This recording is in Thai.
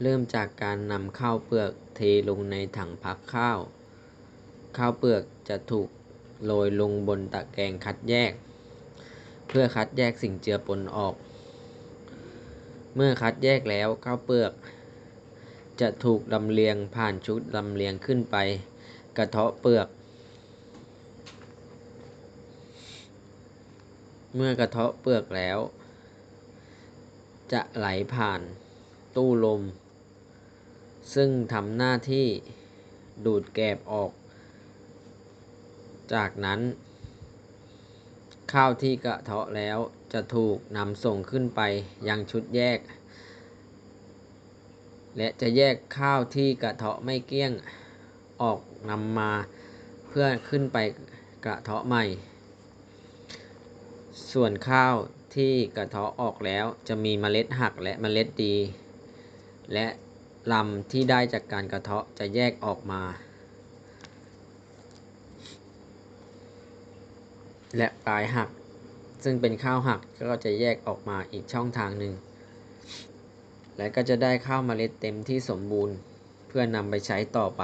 เริ่มจากการนำข้าวเปลือกเทลงในถังพักข้าว ข้าวเปลือกจะถูกโรยลงบนตะแกรงคัดแยก เพื่อคัดแยกสิ่งเจือปนออก เมื่อคัดแยกแล้วข้าวเปลือก จะถูกลำเลียงผ่านชุดลำเลียงขึ้นไป กระเทาะเปลือก เมื่อกระเทาะเปลือกแล้ว จะไหลผ่าน ตู้ลม ซึ่งทำหน้าที่ดูดแกบออก จากนั้น ข้าวที่กระเทาะแล้วจะถูกนำส่งขึ้นไปยังชุดแยก และจะแยกข้าวที่กระเทาะไม่เกลี้ยงออกนำมาเพื่อขึ้นไปกระเทาะใหม่ ส่วนข้าวที่กระเทาะออกแล้วจะมีเมล็ดหักและเมล็ดดี และลำที่ได้จากการกระเทาะจะแยกออกมา และปลายหัก ซึ่งเป็นข้าวหักก็จะแยกออกมาอีกช่องทางหนึ่ง และก็จะได้ข้าวเมล็ดเต็มที่สมบูรณ์ เพื่อนำไปใช้ต่อไป